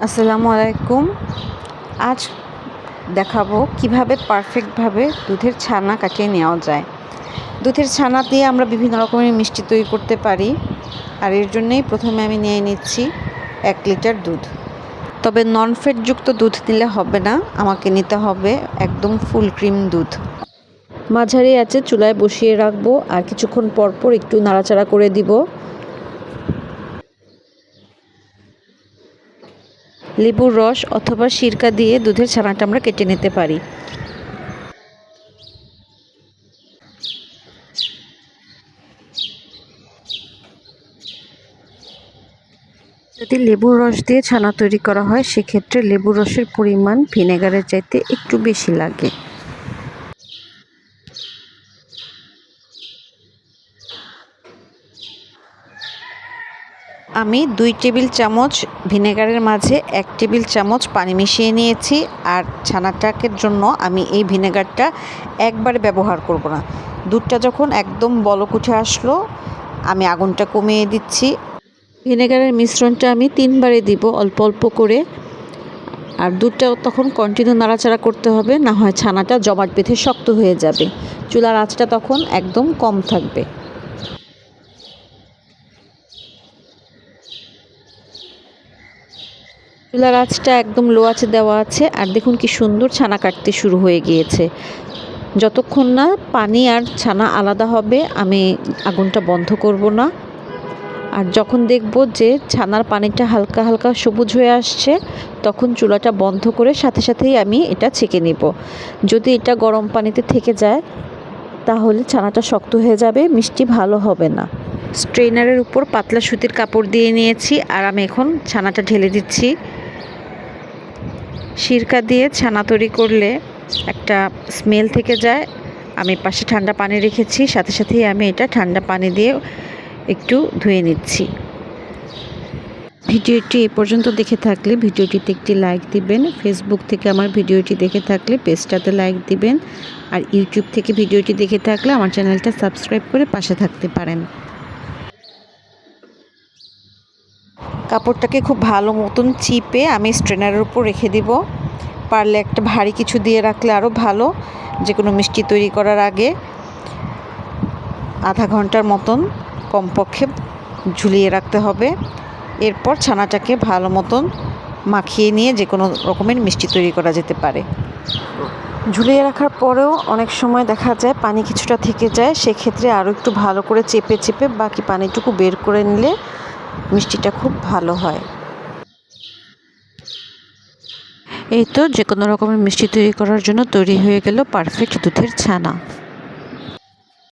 আসসালামু আলাইকুম। আজ দেখাবো কীভাবে পারফেক্টভাবে দুধের ছানা কাটিয়ে নেওয়া যায়। দুধের ছানা দিয়ে আমরা বিভিন্ন রকমের মিষ্টি তৈরি করতে পারি। আর এর জন্যেই প্রথমে আমি নিয়ে নিচ্ছি এক লিটার দুধ। তবে নন ফ্যাটযুক্ত দুধ দিলে হবে না, আমাকে নিতে হবে একদম ফুল ক্রিম দুধ। মাঝারি আছে চুলায় বসিয়ে রাখব আর কিছুক্ষণ পর পর একটু নাড়াচাড়া করে দিব। লেবুর রস অথবা সিরকা দিয়ে দুধের ছানাটা আমরা কেটে নিতে পারি। যদি লেবুর রস দিয়ে ছানা তৈরি করা হয়, সেক্ষেত্রে লেবুর রসের পরিমাণ ভিনেগারের চাইতে একটু বেশি লাগে। আমি দুই টেবিল চামচ ভিনেগারের মাঝে এক টেবিল চামচ পানি মিশিয়ে নিয়েছি আর ছানাটাকের জন্য আমি এই ভিনেগারটা একবারে ব্যবহার করব না। দুধটা যখন একদম বলক উঠে আসলো, আমি আগুনটা কমিয়ে দিচ্ছি। ভিনেগারের মিশ্রণটা আমি তিনবারে দিব অল্প অল্প করে। আর দুধটা তখন কন্টিনিউ নাড়াচাড়া করতে হবে, না হয় ছানাটা জমাট বেঁধে শক্ত হয়ে যাবে। চুলার আঁচটা তখন একদম কম থাকবে। চুলার আঁচটা একদম লো আছে দেওয়া আছে, আর দেখুন কি সুন্দর ছানা কাটতে শুরু হয়ে গিয়েছে। যতক্ষণ না পানি আর ছানা আলাদা হবে, আমি আগুনটা বন্ধ করব না। আর যখন দেখব যে ছানার পানিটা হালকা হালকা সবুজ হয়ে আসছে, তখন চুলাটা বন্ধ করে সাথে সাথেই আমি এটা ছেঁকে নিব। যদি এটা গরম পানিতে থেকে যায়, তাহলে ছানাটা শক্ত হয়ে যাবে, মিষ্টি ভালো হবে না। স্ট্রেনারের উপর পাতলা সুতির কাপড় দিয়ে নিয়েছি, আর আমি এখন ছানাটা ঢেলে দিচ্ছি। সিরকা দিয়ে ছানা তৈরি করলে একটা স্মেল থেকে যায়। আমি পাশে ঠান্ডা পানি রেখেছি, সাথে সাথেই আমি এটা ঠান্ডা পানি দিয়ে একটু ধুয়ে নিচ্ছি। ভিডিওটি এ পর্যন্ত দেখে থাকলে ভিডিওটিতে একটি লাইক দিবেন ফেসবুক থেকে আমার ভিডিওটি দেখে থাকলে পেজটাতে লাইক দিবেন, আর ইউটিউব থেকে ভিডিওটি দেখে থাকলে আমার চ্যানেলটা সাবস্ক্রাইব করে পাশে থাকতে পারেন। কাপড়টাকে খুব ভালো মতন চিপে আমি স্ট্রেনারের উপর রেখে দিব। পারলে একটা ভারী কিছু দিয়ে রাখলে আরও ভালো যে কোনো মিষ্টি তৈরি করার আগে। আধা ঘণ্টার মতন কমপক্ষে ঝুলিয়ে রাখতে হবে। এরপর ছানাটাকে ভালো মতন মাখিয়ে নিয়ে যে কোনো রকমের মিষ্টি তৈরি করা যেতে পারে। ঝুলিয়ে রাখার পরেও অনেক সময় দেখা যায় পানি কিছুটা থেকে যায়, সেক্ষেত্রে আরও একটু ভালো করে চেপে চেপে বাকি পানিটুকু বের করে নিলে মিষ্টিটা খুব ভালো হয়। এই তো যে কোনো রকমের মিষ্টি তৈরি করার জন্য তৈরি হয়ে গেল পারফেক্ট দুধের ছানা।